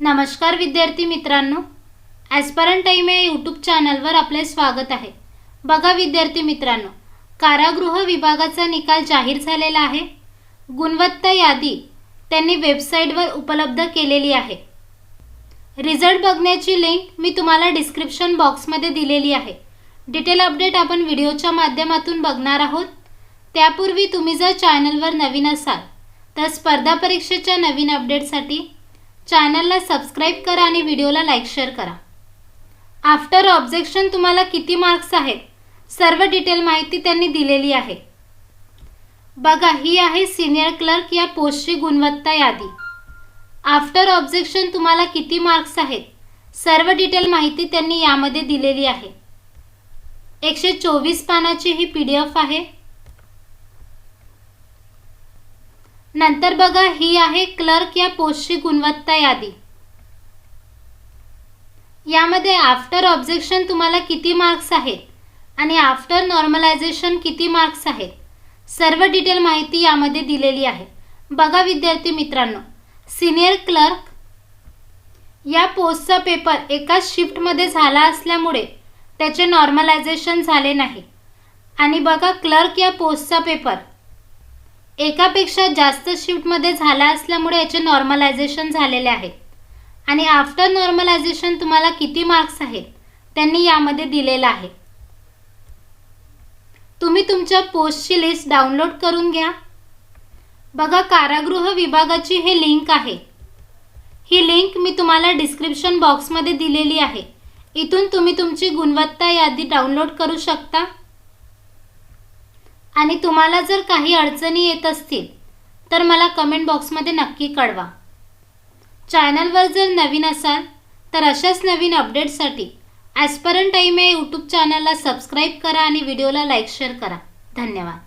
नमस्कार विद्यार्थी मित्रांनो. ॲस्परंट टाईम या यूट्यूब चॅनलवर आपले स्वागत आहे. बघा विद्यार्थी मित्रांनो कारागृह विभागाचा निकाल जाहीर झालेला आहे. गुणवत्ता यादी त्यांनी वेबसाईटवर उपलब्ध केलेली आहे. रिझल्ट बघण्याची लिंक मी तुम्हाला डिस्क्रिप्शन बॉक्समध्ये दिलेली आहे. डिटेल अपडेट आपण व्हिडिओच्या माध्यमातून बघणार आहोत. त्यापूर्वी तुम्ही जर चॅनलवर नवीन असाल तर स्पर्धा परीक्षेच्या नवीन अपडेटसाठी चॅनलला सबस्क्राईब करा आणि व्हिडिओला लाईक शेअर करा. आफ्टर ऑब्जेक्शन तुम्हाला किती मार्क्स आहेत सर्व डिटेल माहिती त्यांनी दिलेली आहे. बघा ही आहे सिनियर क्लर्क या पोस्टची गुणवत्ता यादी. आफ्टर ऑब्जेक्शन तुम्हाला किती मार्क्स आहेत सर्व डिटेल माहिती त्यांनी यामध्ये दिलेली आहे. एकशे चोवीस पानाची ही पी डी एफ आहे. नंतर बघा ही आहे क्लर्क या पोस्टची गुणवत्ता यादी. यामध्ये आफ्टर ऑब्जेक्शन तुम्हाला किती मार्क्स आहेत आणि आफ्टर नॉर्मलायझेशन किती मार्क्स आहेत सर्व डिटेल माहिती यामध्ये दिलेली आहे. बघा विद्यार्थी मित्रांनो सिनियर क्लर्क या पोस्टचा पेपर एकाच शिफ्टमध्ये झाला असल्यामुळे त्याचे नॉर्मलायझेशन झाले नाही. आणि बघा क्लर्क या पोस्टचा पेपर एकापेक्षा जास्त शिफ्टमध्ये झाला असल्यामुळे याचे नॉर्मलायझेशन झालेले आहे. आणि आफ्टर नॉर्मलायझेशन तुम्हाला किती मार्क्स आहेत त्यांनी यामध्ये दिलेलं आहे. तुम्ही तुमच्या पोस्टची लिस्ट डाउनलोड करून घ्या. बघा कारागृह विभागाची हे लिंक आहे. ही लिंक मी तुम्हाला डिस्क्रिप्शन बॉक्समध्ये दिलेली आहे. इथून तुम्ही तुमची गुणवत्ता यादी डाउनलोड करू शकता. आणि तुम्हाला जर काही अडचणी येत असतील तर मला कमेंट बॉक्समध्ये नक्की कळवा. चॅनलवर जर नवीन असाल तर अशाच नवीन अपडेटसाठी ॲस्परंट टाईम या यूट्यूब चॅनलला सबस्क्राईब करा आणि व्हिडिओला लाईक शेअर करा. धन्यवाद.